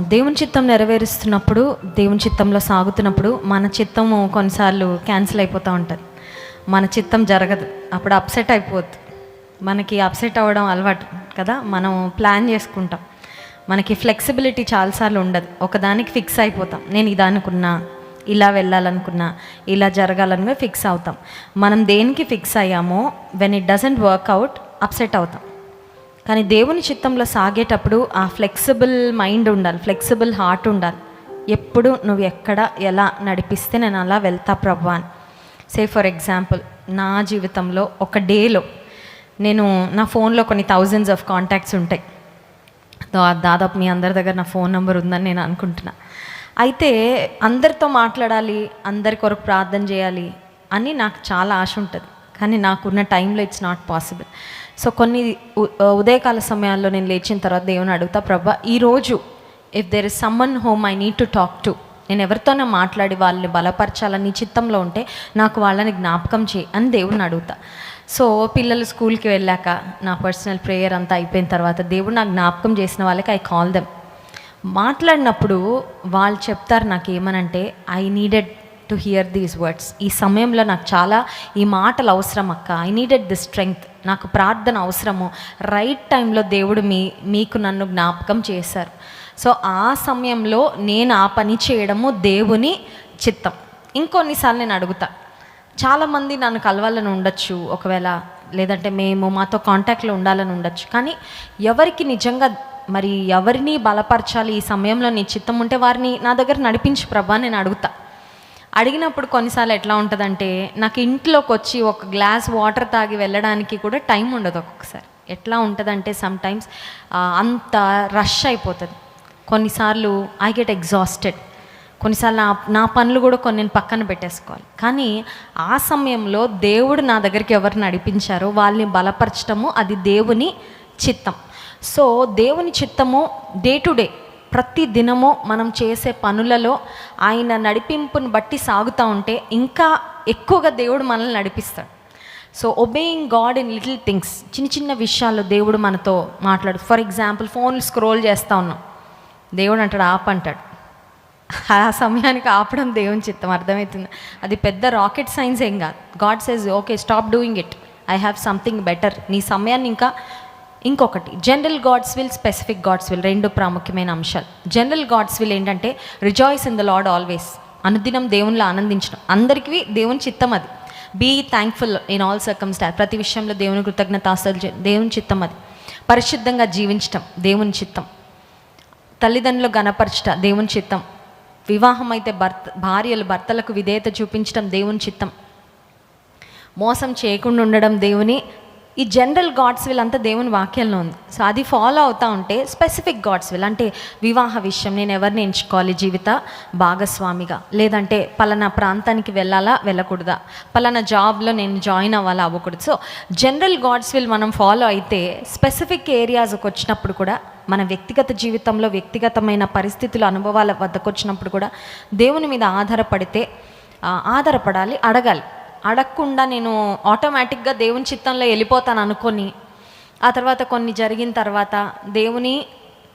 దేవుని చిత్తం నెరవేరుస్తున్నప్పుడు దేవుని చిత్తంలో సాగుతున్నప్పుడు మన చిత్తము కొన్నిసార్లు క్యాన్సిల్ అయిపోతూ ఉంటుంది. మన చిత్తం జరగదు. అప్పుడు అప్సెట్ అయిపోద్ది. మనకి అప్సెట్ అవ్వడం అలవాటు కదా? మనం ప్లాన్ చేసుకుంటాం. మనకి ఫ్లెక్సిబిలిటీ చాలాసార్లు ఉండదు. ఒకదానికి ఫిక్స్ అయిపోతాం. నేను ఇది అనుకున్నా ఇలా వెళ్ళాలనుకున్నా ఇలా జరగాలనుకున్నా ఫిక్స్ అవుతాం. మనం దేనికి fix అయ్యామో when it doesn't work out upset అవుతాం. కానీ దేవుని చిత్తంలో సాగేటప్పుడు ఆ ఫ్లెక్సిబుల్ మైండ్ ఉండాలి ఫ్లెక్సిబుల్ హార్ట్ ఉండాలి. ఎప్పుడు నువ్వు ఎక్కడ ఎలా నడిపిస్తే నేను అలా వెళ్తా ప్రభా అని. సే ఫర్ ఎగ్జాంపుల్ నా జీవితంలో ఒక డేలో నేను నా ఫోన్లో కొన్ని థౌజండ్స్ ఆఫ్ కాంటాక్ట్స్ ఉంటాయి. దాదాపు మీ అందరి దగ్గర నా ఫోన్ నెంబర్ ఉందని నేను అనుకుంటున్నా. అయితే అందరితో మాట్లాడాలి అందరి కొరకు ప్రార్థన చేయాలి అని నాకు చాలా ఆశ ఉంటుంది. కానీ నాకున్న టైంలో ఇట్స్ నాట్ పాసిబుల్. సో కొన్ని ఉ- ఉదయకాల సమయాల్లో నేను లేచిన తర్వాత దేవుని అడుగుతా ప్రభా ఈరోజు if there is someone whom I need to talk to నేను ఎవరితోనే మాట్లాడి వాళ్ళని బలపరచాలని చిత్తంలో ఉంటే నాకు వాళ్ళని జ్ఞాపకం చేయి అని దేవుడిని అడుగుతా. సో పిల్లలు స్కూల్కి వెళ్ళాక నా పర్సనల్ ప్రేయర్ అంతా అయిపోయిన తర్వాత దేవుడు నాకు జ్ఞాపకం చేసిన వాళ్ళకి ఐ కాల్ దెమ్ మాట్లాడినప్పుడు వాళ్ళు చెప్తారు నాకు ఏమనంటే I needed to hear these words ఈ సమయంలో నాకు చాలా ఈ మాటలు అవసరం అక్క. ఐ నీడెడ్ ది స్ట్రెంగ్త్ నాకు ప్రార్థన అవసరము. రైట్ టైంలో దేవుడు మీ మీకు నన్ను జ్ఞాపకం చేశారు. సో ఆ సమయంలో నేను ఆ పని చేయడము దేవుని చిత్తం. ఇంకొన్నిసార్లు నేను అడుగుతా. చాలామంది నన్ను కలవాలని ఉండొచ్చు ఒకవేళ లేదంటే మేము మాతో కాంటాక్ట్లో ఉండాలని ఉండొచ్చు. కానీ ఎవరికి నిజంగా మరి ఎవరిని బలపరచాలి? ఈ సమయంలో నీ చిత్తం ఉంటే వారిని నా దగ్గర నడిపించు ప్రభా నేను అడుగుతా. అడిగినప్పుడు కొన్నిసార్లు ఎట్లా ఉంటుందంటే నాకు ఇంట్లోకి వచ్చి ఒక గ్లాస్ వాటర్ తాగి వెళ్ళడానికి కూడా టైం ఉండదు ఒక్కొక్కసారి. ఎట్లా ఉంటుందంటే సమ్ టైమ్స్ అంత రష్ అయిపోతుంది. కొన్నిసార్లు ఐ గెట్ ఎగ్జాస్టెడ్ కొన్నిసార్లు నా నా పనులు కూడా కొన్ని నేను పక్కన పెట్టేసుకోవాలి. కానీ ఆ సమయంలో దేవుడు నా దగ్గరికి ఎవరు నడిపించారో వాళ్ళని బలపరచడము అది దేవుని చిత్తం. సో దేవుని చిత్తము డే టు డే ప్రతి దినము మనం చేసే పనులలో ఆయన నడిపింపుని బట్టి సాగుతూ ఉంటే ఇంకా ఎక్కువగా దేవుడు మనల్ని నడిపిస్తాడు. So obeying God in little things చిన్న చిన్న విషయాల్లో దేవుడు మనతో మాట్లాడు. ఫర్ ఎగ్జాంపుల్ ఫోన్లు స్క్రోల్ చేస్తూ ఉన్నాం. దేవుడు అంటాడు ఆపంటాడు ఆ సమయానికి ఆపడం దేవుని చిత్తం అర్థమవుతుంది. అది పెద్ద రాకెట్ సైన్స్ ఏం కాదు. God says okay stop doing it I have something better నీ సమయాన్ని ఇంకా ఇంకొకటి general God's will specific God's will రెండు ప్రాముఖ్యమైన అంశాలు. జనరల్ గాడ్స్ విల్ ఏంటంటే rejoice in the Lord always అనుదినం దేవునిలో ఆనందించడం. అందరికీ దేవుని చిత్తం అది. Be thankful in all circumstances ప్రతి విషయంలో దేవుని కృతజ్ఞతాస్తులు అసలు దేవుని చిత్తం అది. పరిశుద్ధంగా జీవించటం దేవుని చిత్తం. తల్లిదండ్రులు గణపరచట దేవుని చిత్తం. వివాహం అయితే భర్త భార్యలు భర్తలకు విధేయత చూపించడం దేవుని చిత్తం. మోసం చేయకుండా ఉండడం దేవుని ఈ జనరల్ గాడ్స్ విల్ అంతా దేవుని వాక్యంలో ఉంది. సో అది ఫాలో అవుతూ ఉంటే స్పెసిఫిక్ గాడ్స్ విల్ అంటే వివాహ విషయం నేను ఎవరిని ఎంచుకోవాలి? జీవిత భాగస్వామిగా. లేదంటే పలానా ప్రాంతానికి వెళ్ళాలా? వెళ్ళకూడదా? పలానా జాబ్లో నేను జాయిన్ అవ్వాలా? అవ్వకూడదు. సో జనరల్ గాడ్స్ విల్ మనం ఫాలో అయితే స్పెసిఫిక్ ఏరియాస్కి వచ్చినప్పుడు కూడా మన వ్యక్తిగత జీవితంలో వ్యక్తిగతమైన పరిస్థితులు అనుభవాల వద్దకు వచ్చినప్పుడు కూడా దేవుని మీద ఆధారపడితే ఆధారపడాలి అడగాలి. అడగకుండా నేను ఆటోమేటిక్గా దేవుని చిత్తంలో వెళ్ళిపోతాను అనుకొని ఆ తర్వాత కొన్ని జరిగిన తర్వాత దేవుని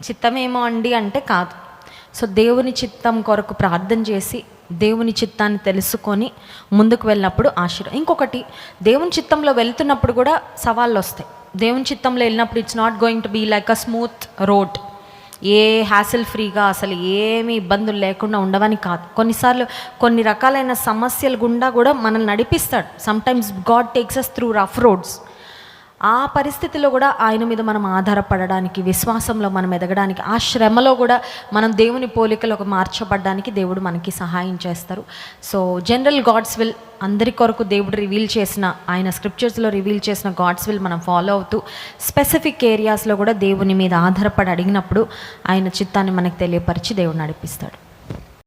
చిత్తమేమో అండి అంటే కాదు. సో దేవుని చిత్తం కొరకు ప్రార్థన చేసి దేవుని చిత్తాన్ని తెలుసుకొని ముందుకు వెళ్ళినప్పుడు ఆశీర్వాదం ఇంకొకటి దేవుని చిత్తంలో వెళ్తున్నప్పుడు కూడా సవాళ్ళు వస్తాయి. దేవుని చిత్తంలో వెళ్ళినప్పుడు it's not going to be like a smooth road a hassle ఫ్రీగా అసలు ఏమి ఇబ్బందులు లేకుండా ఉండవని కాదు. కొన్నిసార్లు కొన్ని రకాలైన సమస్యల గుండా కూడా మనల్ని నడిపిస్తాడు. Sometimes God takes us through rough roads ఆ పరిస్థితిలో కూడా ఆయన మీద మనం ఆధారపడడానికి విశ్వాసంలో మనం ఎదగడానికి ఆ శ్రమలో కూడా మనం దేవుని పోలికలకు మార్చబడడానికి దేవుడు మనకి సహాయం చేస్తారు. సో జనరల్ గాడ్స్ విల్ అందరి కొరకు దేవుడు రివీల్ చేసిన ఆయన స్క్రిప్చర్స్లో రివీల్ చేసిన గాడ్స్ విల్ మనం ఫాలో అవుతూ స్పెసిఫిక్ ఏరియాస్లో కూడా దేవుని మీద ఆధారపడి అడిగినప్పుడు ఆయన చిత్తాన్ని మనకు తెలియపరిచి దేవుడు నడిపిస్తాడు.